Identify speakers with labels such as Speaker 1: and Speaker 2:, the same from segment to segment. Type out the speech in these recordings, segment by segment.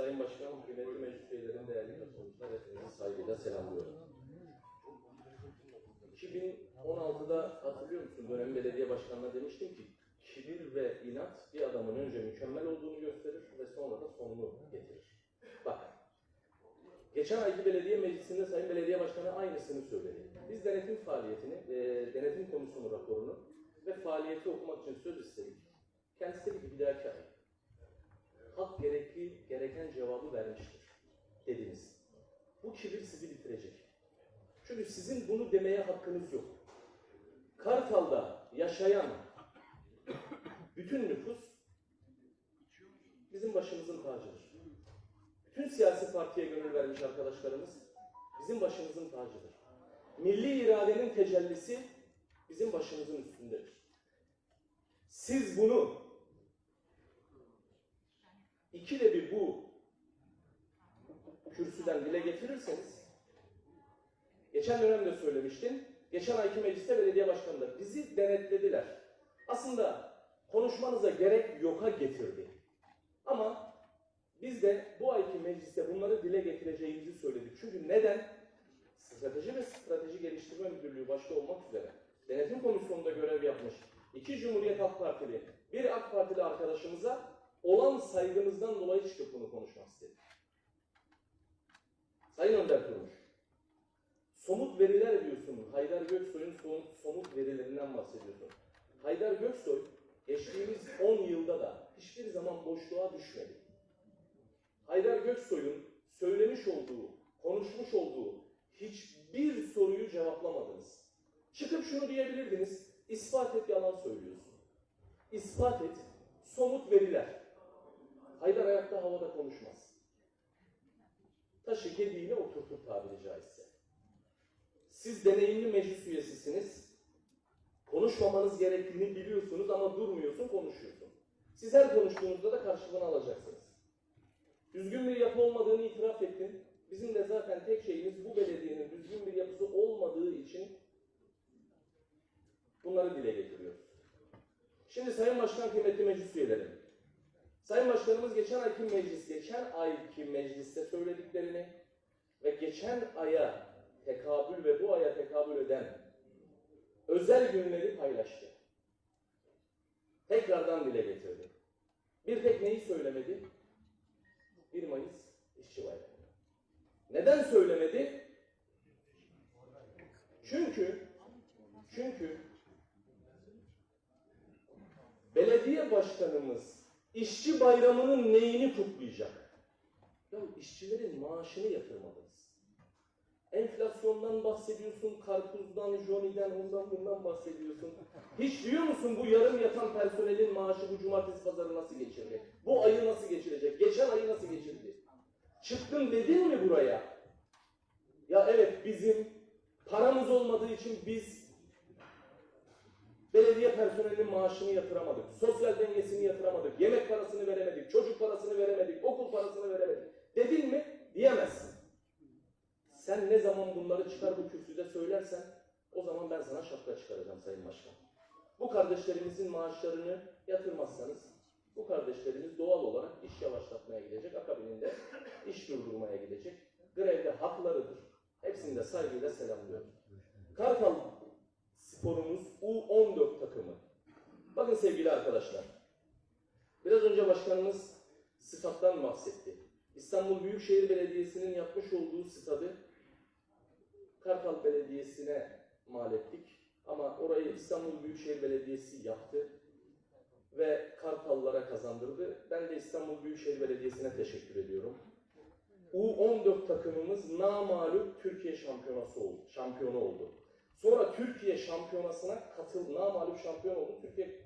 Speaker 1: Sayın Başkanım, kıymetli meclis üyelerinin değerli katılımcılar, hepinizi saygıyla selamlıyorum. 2016'da hatırlıyor musun? Dönem belediye başkanına demiştim ki, kibir ve inat bir adamın önce mükemmel olduğunu gösterir ve sonra da sonunu getirir. Bak, geçen ayki belediye meclisinde Sayın Belediye Başkanı aynısını söyledi. Biz denetim faaliyetini, e, denetim komisyonu raporunu ve faaliyeti okumak için söz istedik. Kendisi dedi ki bir dahaki ay halk gerekli, gereken cevabı vermiştir dediniz. Bu kibir sizi bitirecek. Çünkü sizin bunu demeye hakkınız yok. Kartal'da yaşayan bütün nüfus bizim başımızın tacıdır. Bütün siyasi partiye gönül vermiş arkadaşlarımız bizim başımızın tacıdır. Milli iradenin tecellisi bizim başımızın üstündedir. Siz bunu ikide bir bu kürsüden dile getirirseniz geçen dönemde söylemiştim. Geçen ayki mecliste belediye başkanları bizi denetlediler. Aslında konuşmanıza gerek yoka getirdi. Ama biz de bu ayki mecliste bunları dile getireceğimizi söyledik. Çünkü neden? Strateji ve Strateji Geliştirme Müdürlüğü başta olmak üzere denetim komisyonunda görev yapmış iki Cumhuriyet Halk Partili, bir AK Partili arkadaşımıza olan saygımızdan dolayı çıkıp bunu konuşmak istedik. Sayın Önder Turmuş, somut veriler diyorsun. Haydar Göksoy'un somut verilerinden bahsediyorsun. Haydar Göksoy geçtiğimiz 10 yılda da hiçbir zaman boşluğa düşmedi. Haydar Göksoy'un söylemiş olduğu, konuşmuş olduğu hiçbir soruyu cevaplamadınız. Çıkıp şunu diyebilirdiniz, ispat et yalan söylüyorsun. İspat et, somut veriler. Haydar ayakta havada konuşmaz. Taşı gediğine oturtur tabiri caizse. Siz deneyimli meclis üyesisiniz. Konuşmamanız gerektiğini biliyorsunuz ama durmuyorsun, konuşuyorsun. Siz her konuştuğunuzda da karşılığını alacaksınız. Düzgün bir yapı olmadığını itiraf ettin. Bizim de zaten tek şeyimiz bu belediyenin düzgün bir yapısı olmadığı için bunları dile getiriyoruz. Şimdi Sayın Başkan kıymetli meclis üyeleri. Sayın Başkanımız geçen ayki meclis, geçen ayki mecliste söylediklerini ve geçen aya tekabül ve bu aya tekabül eden özel günleri paylaştı. Tekrardan dile getirdi. Bir tek neyi söylemedi? 1 Mayıs İşçi Bayramı. Neden söylemedi? Çünkü çünkü belediye başkanımız işçi bayramının neyini kutlayacak? Ya işçilerin maaşını yatırmadınız. Enflasyondan bahsediyorsun, karpuzdan, joniden, ondan bundan bahsediyorsun. Hiç diyor musun bu yarım yatan personelin maaşı bu cumartesi pazarı nasıl geçirecek? Bu ayı nasıl geçirecek? Geçen ayı nasıl geçirdi? Çıktın dedin mi buraya? Ya evet bizim paramız olmadığı için biz belediye personelinin maaşını yatıramadık. Sosyal dengesini yatıramadık. Yemek parasını veremedik. Çocuk parasını veremedik. Okul parasını veremedik. Dedin mi? Diyemezsin. Sen ne zaman bunları çıkar bu kürsüde söylersen o zaman ben sana şapka çıkaracağım Sayın Başkan. Bu kardeşlerimizin maaşlarını yatırmazsanız bu kardeşlerimiz doğal olarak iş yavaşlatmaya gidecek. Akabininde iş durdurmaya gidecek. Grevde haklarıdır. Hepsini de saygıyla selamlıyorum. Kartal sporumuz U14 takımı. Bakın sevgili arkadaşlar. Biraz önce başkanımız stat'tan bahsetti. İstanbul Büyükşehir Belediyesi'nin yapmış olduğu stadı Kartal Belediyesi'ne mal ettik. Ama orayı İstanbul Büyükşehir Belediyesi yaptı ve Kartallara kazandırdı. Ben de İstanbul Büyükşehir Belediyesi'ne teşekkür ediyorum. U14 takımımız namalup Türkiye şampiyonası oldu, şampiyonu oldu. Sonra Türkiye şampiyonasına katıl, namalup şampiyon oldu. Türkiye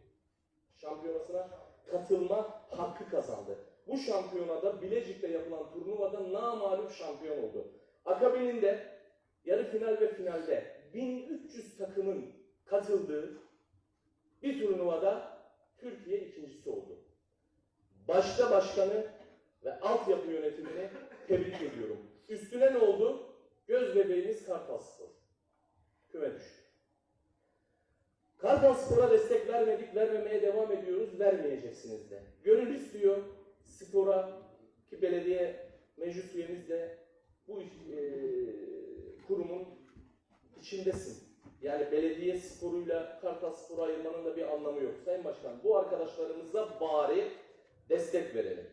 Speaker 1: şampiyonasına katılma hakkı kazandı. Bu şampiyonada Bilecik'te yapılan turnuvada namalup şampiyon oldu. Akabininde yarı final ve finalde 1300 takımın katıldığı bir turnuvada Türkiye ikincisi oldu. Başta başkanı ve altyapı yönetimini tebrik ediyorum. Üstüne ne oldu? Göz bebeğimiz Kartal Spor. Küme düştü. Kartal Spor'a destek vermedik, vermemeye devam ediyoruz, vermeyeceksiniz de. Gönül istiyor spora ki
Speaker 2: belediye meclis üyemiz de bu e, kurumun içindesin. Yani belediye sporuyla Kartal Spor'u ayırmanın da bir anlamı yok. Sayın Başkan bu arkadaşlarımıza bari destek verelim.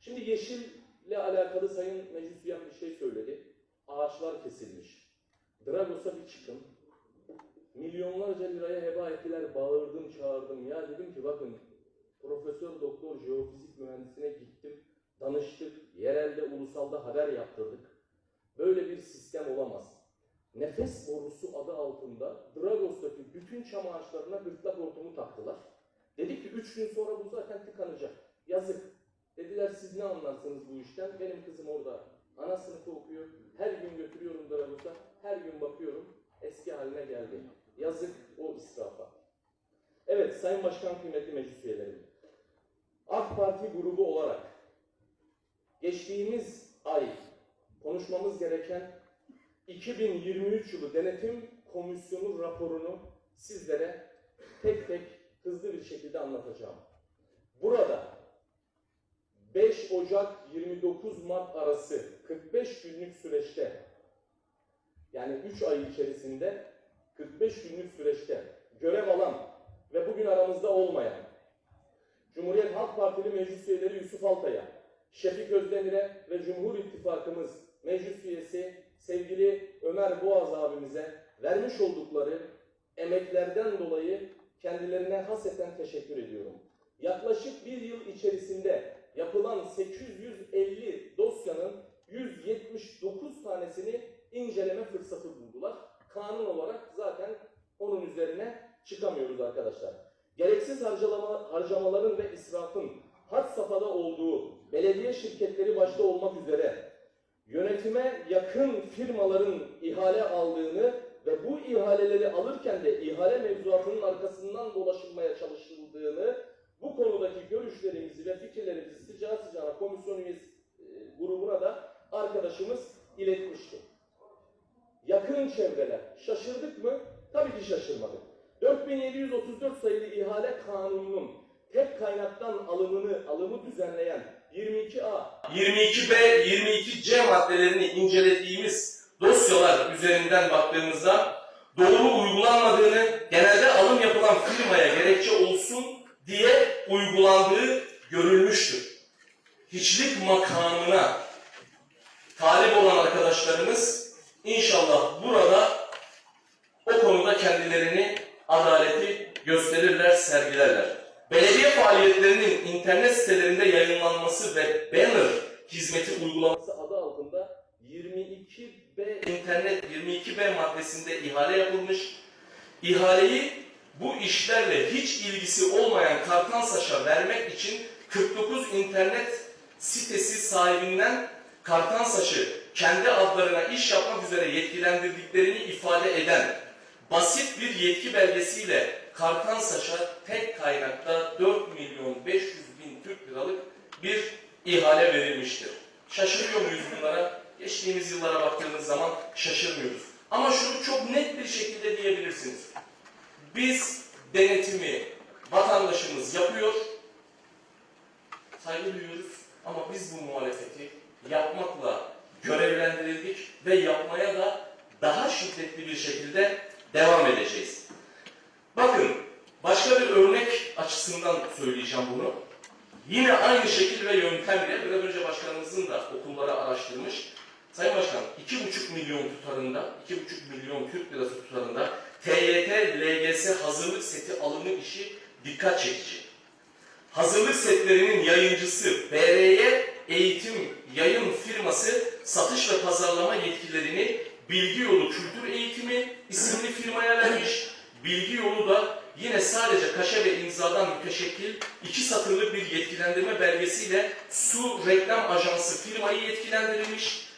Speaker 2: Şimdi yeşille alakalı Sayın Meclis Üyem bir şey söyledi. Ağaçlar kesilmiş. Dragos'a bir çıkın. Milyonlarca liraya heba ettiler. Bağırdım, çağırdım. Ya dedim ki bakın Profesör Doktor Jeofizik Mühendisine gittim. Danıştık. Yerelde, ulusalda haber yaptırdık. Böyle bir sistem olamaz. Nefes borusu adı altında Dragos'taki bütün çam ağaçlarına gırtlak hortumu taktılar. Dedik ki üç gün sonra bu zaten tıkanacak. Yazık. Dediler siz ne anlarsınız bu işten? Benim kızım orada ana sınıfı okuyor. Her gün götürüyorum Dragos'a. Her gün bakıyorum. Eski haline geldi. Yazık o israfa. Evet Sayın Başkan kıymetli meclis üyeleri. AK Parti grubu olarak geçtiğimiz ay konuşmamız gereken 2023 yılı denetim komisyonu raporunu sizlere tek tek hızlı bir şekilde anlatacağım. Burada 5 Ocak 29 Mart arası 45 günlük süreçte yani 3 ay içerisinde 45 günlük süreçte görev alan ve bugün aramızda olmayan Cumhuriyet Halk Partili meclis üyeleri Yusuf Altay'a, Şefik Özdemir'e ve Cumhur İttifakımız meclis üyesi sevgili Ömer Boğaz abimize vermiş oldukları emeklerden dolayı kendilerine haseten teşekkür ediyorum. Yaklaşık bir yıl içerisinde yapılan 850 dosyanın 179 tanesini inceleme fırsatı buldular. Kanun olarak zaten onun üzerine çıkamıyoruz arkadaşlar. Gereksiz harcama, harcamaların ve israfın had safhada olduğu belediye şirketleri başta olmak üzere yönetime yakın firmaların ihale aldığını ve bu ihaleleri alırken de ihale mevzuatının arkasından dolaşılmaya çalışıldığını bu konudaki görüşlerimizi ve fikirlerimizi sıcağı sıcağına komisyon üyesi e, grubuna da arkadaşımız iletmişti. Yakın çevreler şaşırdık mı? Tabii ki şaşırmadık. 4734 sayılı ihale kanununun tek kaynaktan alımını alımı düzenleyen 22A
Speaker 1: 22B, 22C maddelerini incelediğimiz dosyalar üzerinden baktığımızda doğru uygulanmadığını, genelde alım yapılan firmaya gerekçe olsun diye uygulandığı görülmüştür. Hiçlik makamına talip olan arkadaşlarımız inşallah burada sergilerler. Belediye faaliyetlerinin internet sitelerinde yayınlanması ve banner hizmeti uygulaması
Speaker 2: adı altında 22B
Speaker 1: internet 22B maddesinde ihale yapılmış. İhaleyi bu işlerle hiç ilgisi olmayan Kartansaç'a vermek için 49 internet sitesi sahibinden Kartansaç'ı kendi adlarına iş yapmak üzere yetkilendirdiklerini ifade eden basit bir yetki belgesiyle Kartansaç'a tek kaynakta 4 milyon 500 bin Türk liralık bir ihale verilmiştir. Şaşırıyor muyuz bunlara? Geçtiğimiz yıllara baktığımız zaman şaşırmıyoruz. Ama şunu çok net bir şekilde diyebilirsiniz. Biz denetimi vatandaşımız yapıyor, saygı duyuyoruz ama biz bu muhalefeti yapmakla görevlendirildik ve yapmaya da daha şiddetli bir şekilde devam edeceğiz. Bakın, başka bir örnek açısından söyleyeceğim bunu. Yine aynı şekil ve yöntemle biraz önce başkanımızın da okulları araştırmış. Sayın Başkan 2,5 milyon tutarında, 2,5 milyon Türk lirası tutarında TYT, LGS hazırlık seti alımı işi dikkat çekici. Hazırlık setlerinin yayıncısı BRY Eğitim Yayın firması satış ve pazarlama yetkilerini Bilgi Yolu Kültür Eğitimi isimli firmaya vermiş. Bilgi Yolu da yine sadece kaşe ve imzadan müteşekkil iki satırlık bir yetkilendirme belgesiyle Su Reklam Ajansı firmayı yetkilendirilmiş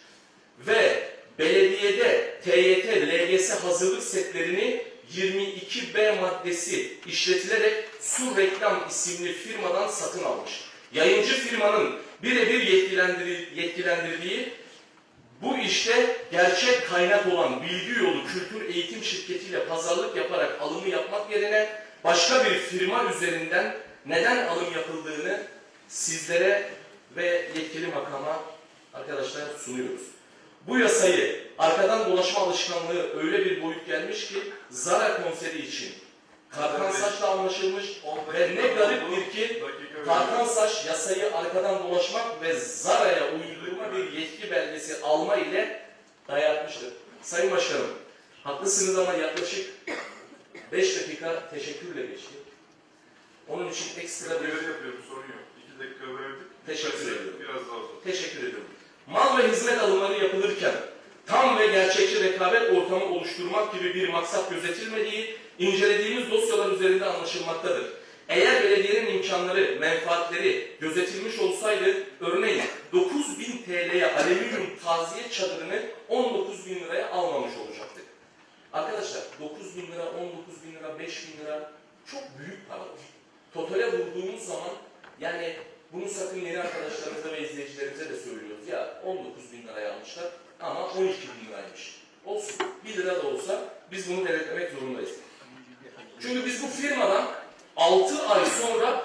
Speaker 1: ve belediyede TYT, LGS hazırlık setlerini 22B maddesi işletilerek Su Reklam isimli firmadan satın almış. Yayıncı firmanın birebir yetkilendir- yetkilendirdiği bu işte gerçek kaynak olan bilgi yolu kültür eğitim şirketiyle pazarlık yaparak alımı yapmak yerine başka bir firma üzerinden neden alım yapıldığını sizlere ve yetkili makama arkadaşlar sunuyoruz. Bu yasayı arkadan dolaşma alışkanlığı öyle bir boyut gelmiş ki Zara konseri için Karkan Saç'la anlaşılmış ve ne gariptir ki Tarkan Saç yasayı arkadan dolaşmak ve Zara'ya uydurma bir yetki belgesi alma ile dayatmıştır. Sayın Başkanım, haklısınız ama yaklaşık 5 dakika teşekkürle geçti. Onun için ekstra bir
Speaker 3: Görev yapıyorum sorun yok. İki dakika verdik.
Speaker 1: Teşekkür ediyorum.
Speaker 3: Biraz daha uzun.
Speaker 1: teşekkür ediyorum. Mal ve hizmet alımları yapılırken tam ve gerçekçi rekabet ortamı oluşturmak gibi bir maksat gözetilmediği incelediğimiz dosyalar üzerinde anlaşılmaktadır. Eğer belediyenin imkanları, menfaatleri gözetilmiş olsaydı örneğin 9000 TL'ye alüminyum taziye çadırını 19 bin liraya almamış olacaktık. Arkadaşlar 9 bin lira, 19 bin lira, 5 bin lira çok büyük paralar. Totale vurduğumuz zaman yani bunu sakın yeni arkadaşlarımıza ve izleyicilerimize de söylüyoruz. Ya 19 bin liraya almışlar ama 12 bin liraymış. Olsun 1 lira da olsa biz bunu denetlemek zorundayız. Çünkü biz bu firmadan 6 ay sonra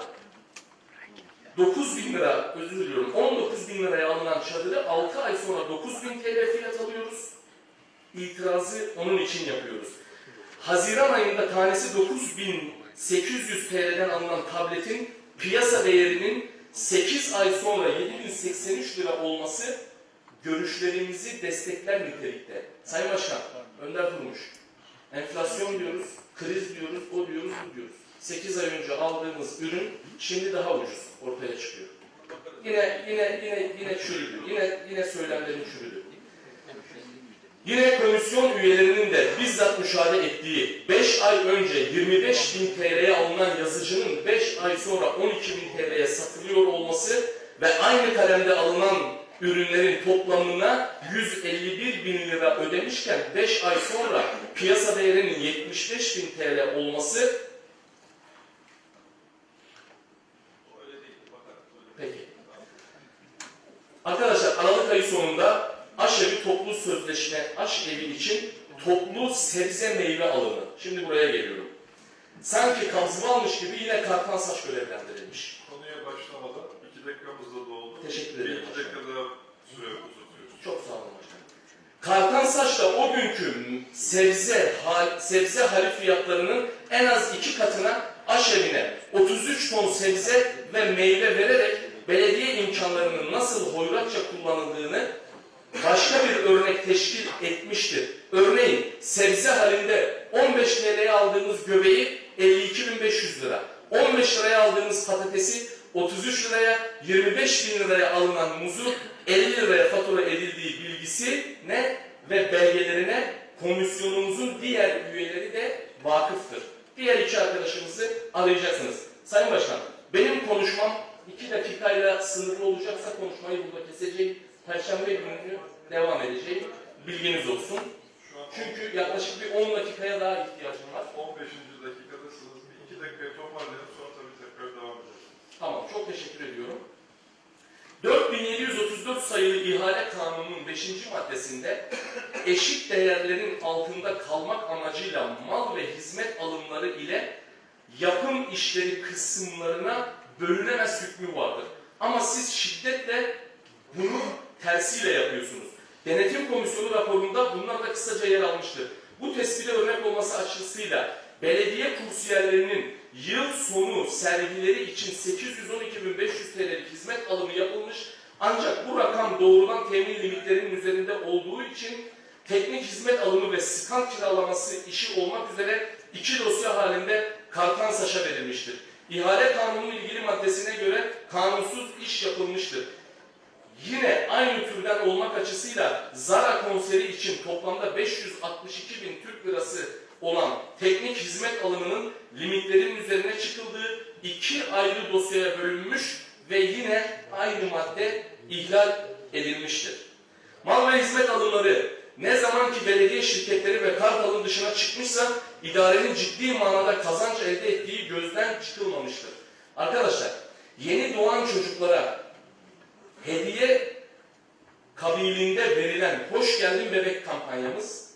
Speaker 1: 9 bin lira, özür diliyorum, 19 bin liraya alınan çadırı 6 ay sonra 9 bin TL fiyat alıyoruz. İtirazı onun için yapıyoruz. Haziran ayında tanesi 9800 TL'den alınan tabletin piyasa değerinin 8 ay sonra 7083 lira olması görüşlerimizi destekler nitelikte. Sayın Başkan, Önder Durmuş, enflasyon diyoruz, kriz diyoruz, o diyoruz, bu diyoruz. 8 ay önce aldığımız ürün şimdi daha ucuz ortaya çıkıyor. Yine yine yine yine çürüdü. Yine yine söylemlerim çürüdü. Yine komisyon üyelerinin de bizzat müşahede ettiği 5 ay önce 25 bin TL'ye alınan yazıcının 5 ay sonra 12 bin TL'ye satılıyor olması ve aynı kalemde alınan ürünlerin toplamına 151 bin lira ödemişken 5 ay sonra piyasa değerinin 75 bin TL olması
Speaker 3: Öyle değil. Bakar.
Speaker 1: Peki. Arkadaşlar Aralık ayı sonunda aşevi toplu sözleşme aşevi için toplu sebze meyve alımı. Şimdi buraya geliyorum. Sanki kabzıma almış gibi yine kartan saç görevlendirilmiş.
Speaker 3: Konuya başlamadan iki dakikamız da doldu.
Speaker 1: Teşekkür
Speaker 3: Bir
Speaker 1: ederim
Speaker 3: iki dakika daha süre uzatıyoruz.
Speaker 1: Çok sağ olun başkanım. Kartan saçla o günkü sebze, hal, sebze hali fiyatlarının en az iki katına aşevine 33 ton sebze ve meyve vererek belediye imkanlarının nasıl hoyratça kullanıldığını başka bir örnek teşkil etmiştir. Örneğin sebze halinde 15 TL'ye aldığımız göbeği 52.500 lira, 15 liraya aldığımız patatesi 33 liraya, 25 bin liraya alınan muzu 50 liraya fatura edildiği bilgisi ne ve belgelerine komisyonumuzun diğer üyeleri de vakıftır. Diğer iki arkadaşımızı arayacaksınız. Sayın Başkan, benim konuşmam iki dakikayla sınırlı olacaksa konuşmayı burada keseceğim. Perşembe günü devam edeceğim. Bilginiz olsun. Çünkü yaklaşık bir 10 dakikaya daha ihtiyacım var.
Speaker 3: 15. dakikadasınız. Bir iki dakikayı toparlayalım sonra tabii tekrar devam edeceğiz.
Speaker 1: Tamam, çok teşekkür ediyorum. 4734 sayılı ihale kanununun 5. maddesinde eşit değerlerin altında kalmak amacıyla mal ve hizmet alımları ile yapım işleri kısımlarına bölünemez hükmü vardır. Ama siz şiddetle bunu tersiyle yapıyorsunuz. Denetim Komisyonu raporunda bunlar da kısaca yer almıştır. Bu tespite örnek olması açısıyla belediye kursiyerlerinin yıl sonu sergileri için 812.500 TL'lik hizmet alımı yapılmış ancak bu rakam doğrudan temin limitlerinin üzerinde olduğu için teknik hizmet alımı ve skan kiralaması işi olmak üzere iki dosya halinde Kalkan Saç'a verilmiştir. İhale kanunun ilgili maddesine göre kanunsuz iş yapılmıştır. Yine aynı türden olmak açısıyla Zara konseri için toplamda 562 bin Türk lirası olan teknik hizmet alımının limitlerin üzerine çıkıldığı iki ayrı dosyaya bölünmüş ve yine aynı madde ihlal edilmiştir. Mal ve hizmet alımları ne zaman ki belediye şirketleri ve kartalın dışına çıkmışsa idarenin ciddi manada kazanç elde ettiği gözden çıkılmamıştır. Arkadaşlar yeni doğan çocuklara hediye kabiliğinde verilen Hoş Geldin Bebek kampanyamız,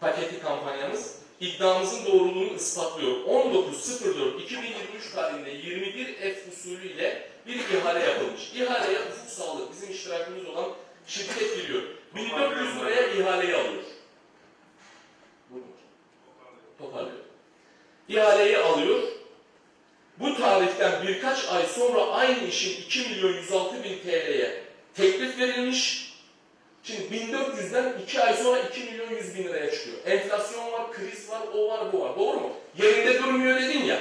Speaker 1: paketi kampanyamız iddiamızın doğruluğunu ispatlıyor. 19.04.2023 tarihinde 21 F usulü ile bir ihale yapılmış. İhaleye Ufuk Sağlık, bizim iştirakimiz olan şirket giriyor. 1400 liraya ihaleyi alıyor. Buyurun. Toparlıyor. İhaleyi alıyor. Bu tarihten birkaç ay sonra aynı işin 2 milyon 106 bin TL'ye teklif verilmiş. Şimdi 1400'den 2 ay sonra 2 milyon 100 bin liraya çıkıyor. Enflasyon var, kriz var, o var, bu var. Doğru mu? Yerinde durmuyor dedin ya.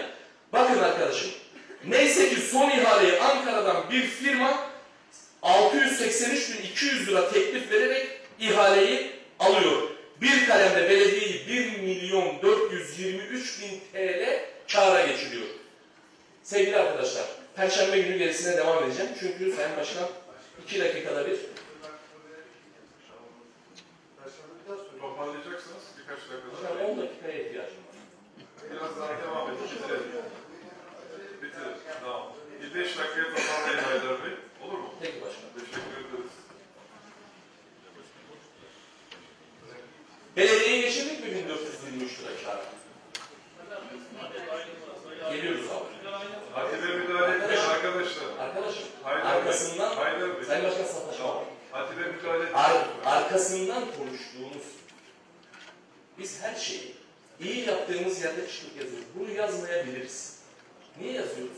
Speaker 1: Bakın arkadaşım. Neyse ki son ihaleyi Ankara'dan bir firma 683.200 lira teklif vererek ihaleyi alıyor. Bir kalemde belediyeyi 1 milyon 423 bin TL kâra geçiriyor. Sevgili arkadaşlar, Perşembe günü gerisine devam edeceğim. Çünkü Sayın Başkan 2 dakikada bir
Speaker 3: Toparlayacaksınız birkaç dakika
Speaker 1: Hocam
Speaker 3: daha.
Speaker 1: 10 dakikaya ihtiyacım var.
Speaker 3: Biraz daha devam edin. Bitirelim. Bitirelim. Tamam. Bir beş dakikaya toparlayın Haydar Bey. Olur mu?
Speaker 1: Peki başkan.
Speaker 3: Teşekkür ederiz.
Speaker 1: Belediyeye geçirdik mi 1423 lira kâra? Geliyoruz abi.
Speaker 3: Hatice müdahale etmeyin arkadaşlar.
Speaker 1: Arkadaşım
Speaker 3: Haydar Bey.
Speaker 1: arkasından
Speaker 3: Haydar Bey.
Speaker 1: Sayın Başkan sataşma.
Speaker 3: Tamam. Hatice müdahale etmeyin.
Speaker 1: Ar arkasından konuştuğumuz biz her şeyi iyi yaptığımız yerde çıkıp yazıyoruz. Bunu yazmayabiliriz. Niye yazıyoruz?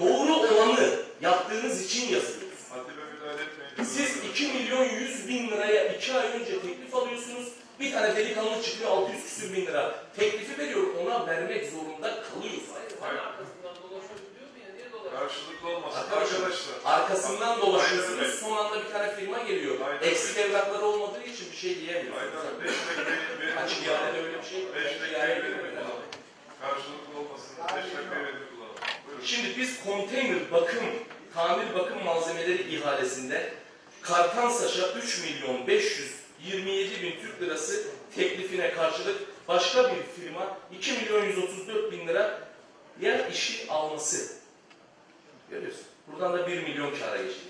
Speaker 1: Doğru olanı yaptığınız için yazıyoruz.
Speaker 3: Hatice müdahale etmeyin.
Speaker 1: Siz 2 milyon 100 bin liraya 2 ay önce teklif alıyorsunuz. Bir tane delikanlı çıkıyor 600 küsür bin lira. Teklifi veriyor ona vermek zorunda kalıyoruz.
Speaker 3: Hayır.
Speaker 4: arkasından dolaşabiliyor mu ya? Niye dolaşıyor?
Speaker 3: Karşılıklı olmasın.
Speaker 1: Arkadaşlar,
Speaker 3: Arkadaşlar.
Speaker 1: Arkasından dolaşıyorsunuz.
Speaker 3: Bey.
Speaker 1: Son anda bir tane firma geliyor.
Speaker 3: Haydar Bey.
Speaker 1: Eksik evrakları olmadığı için bir şey diyemiyorsunuz.
Speaker 3: Bey. Beş dakikayı.
Speaker 1: Açık ihalede öyle bir şey yok.
Speaker 3: Beş dakikayı kullanın. Karşılıklı olmasın. Beş dakikayı. Buyurun.
Speaker 1: Şimdi biz konteyner bakım, tamir bakım malzemeleri ihalesinde Kartansaç'a 3 milyon 527 bin Türk lirası teklifine karşılık başka bir firma 2 milyon 134 bin lira yer işi alması. Görüyorsun. Buradan da 1 milyon kâra geçti.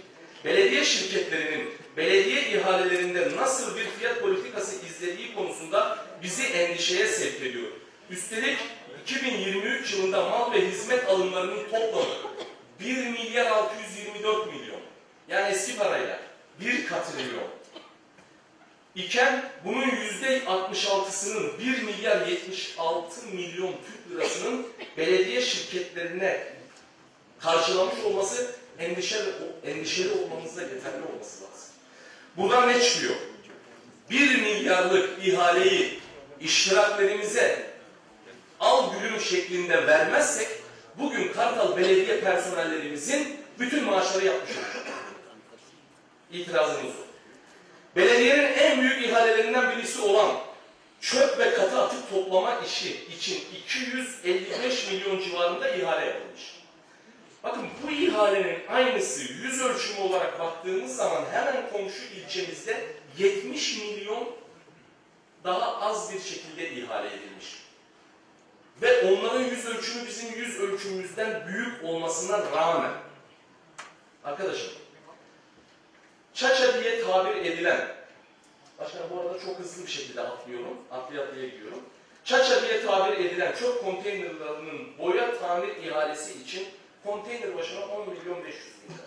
Speaker 1: Belediye şirketlerinin belediye ihalelerinde nasıl bir fiyat politikası izlediği konusunda bizi endişeye sevk ediyor. Üstelik 2023 yılında mal ve hizmet alımlarının toplamı 1 milyar 624 milyon. Yani eski parayla 1 katrilyon. İken bunun yüzde 66'sının 1 milyar 76 milyon Türk lirasının belediye şirketlerine karşılamış olması endişeli, endişeli olmamızda yeterli olması lazım. Buradan ne çıkıyor? 1 milyarlık ihaleyi iştiraklerimize al gülüm şeklinde vermezsek bugün Kartal Belediye personellerimizin bütün maaşları yapmış olur. İtirazımız o. Belediyenin en büyük ihalelerinden birisi olan çöp ve katı atık toplama işi için 255 milyon civarında ihale yapılmış. Bakın bu ihalenin aynısı yüz ölçümü olarak baktığımız zaman hemen komşu ilçemizde 70 milyon daha az bir şekilde ihale edilmiş. Ve onların yüz ölçümü bizim yüz ölçümümüzden büyük olmasına rağmen arkadaşım Çaça diye tabir edilen Başkanım bu arada çok hızlı bir şekilde atlıyorum. Atlaya atlaya gidiyorum. Çaça diye tabir edilen çöp konteynerlarının boya tamir ihalesi için konteyner başına 10 milyon 500 bin lira.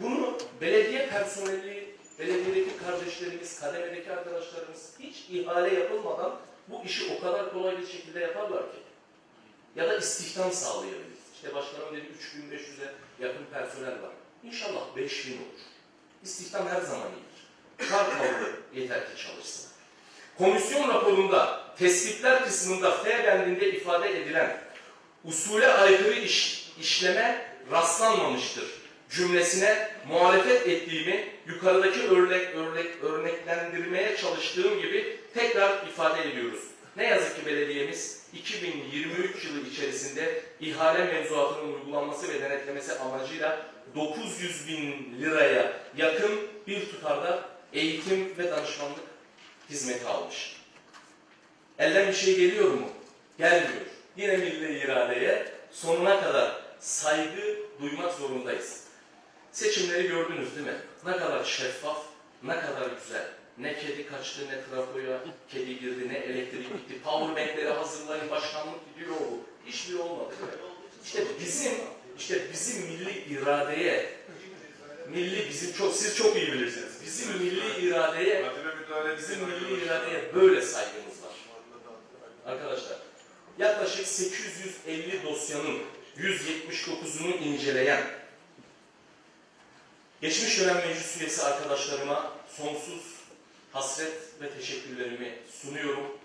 Speaker 1: Bunu belediye personeli, belediyedeki kardeşlerimiz, kademedeki arkadaşlarımız hiç ihale yapılmadan bu işi o kadar kolay bir şekilde yaparlar ki. Ya da istihdam sağlayabiliriz. İşte başkanım dedi 3500'e yakın personel var. İnşallah 5000 olur. İstihdam her zaman iyidir. Kartallı yeter ki çalışsın. Komisyon raporunda tespitler kısmında F bendinde ifade edilen usule aykırı iş, işleme rastlanmamıştır cümlesine muhalefet ettiğimi yukarıdaki örnek, örnek, örneklendirmeye çalıştığım gibi tekrar ifade ediyoruz. Ne yazık ki belediyemiz 2023 yılı içerisinde ihale mevzuatının uygulanması ve denetlemesi amacıyla 900 bin liraya yakın bir tutarda eğitim ve danışmanlık hizmeti almış. Elden bir şey geliyor mu? Gelmiyor. Yine milli iradeye sonuna kadar saygı duymak zorundayız. Seçimleri gördünüz değil mi? Ne kadar şeffaf, ne kadar güzel. Ne kedi kaçtı, ne trafoya kedi girdi, ne elektrik gitti. Powerbankleri hazırlayın, başkanlık gidiyor bu. Hiçbiri olmadı. İşte bizim, işte bizim milli iradeye, milli bizim çok, siz çok iyi bilirsiniz. Bizim milli iradeye, bizim milli iradeye böyle saygımız var. Arkadaşlar, yaklaşık 850 dosyanın 179'unu inceleyen geçmiş dönem meclis üyesi arkadaşlarıma sonsuz hasret ve teşekkürlerimi sunuyorum.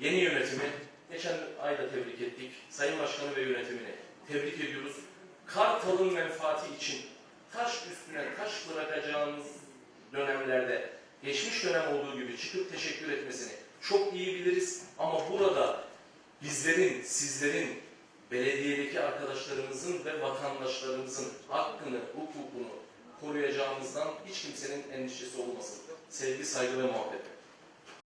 Speaker 1: Yeni yönetimi geçen ayda tebrik ettik. Sayın Başkanı ve yönetimini tebrik ediyoruz. Kartal'ın menfaati için taş üstüne taş bırakacağımız dönemlerde geçmiş dönem olduğu gibi çıkıp teşekkür etmesini çok iyi biliriz. Ama burada bizlerin, sizlerin, belediyedeki arkadaşlarımızın ve vatandaşlarımızın hakkını, hukukunu koruyacağımızdan hiç kimsenin endişesi olmasın. Sevgi, saygı ve muhabbet.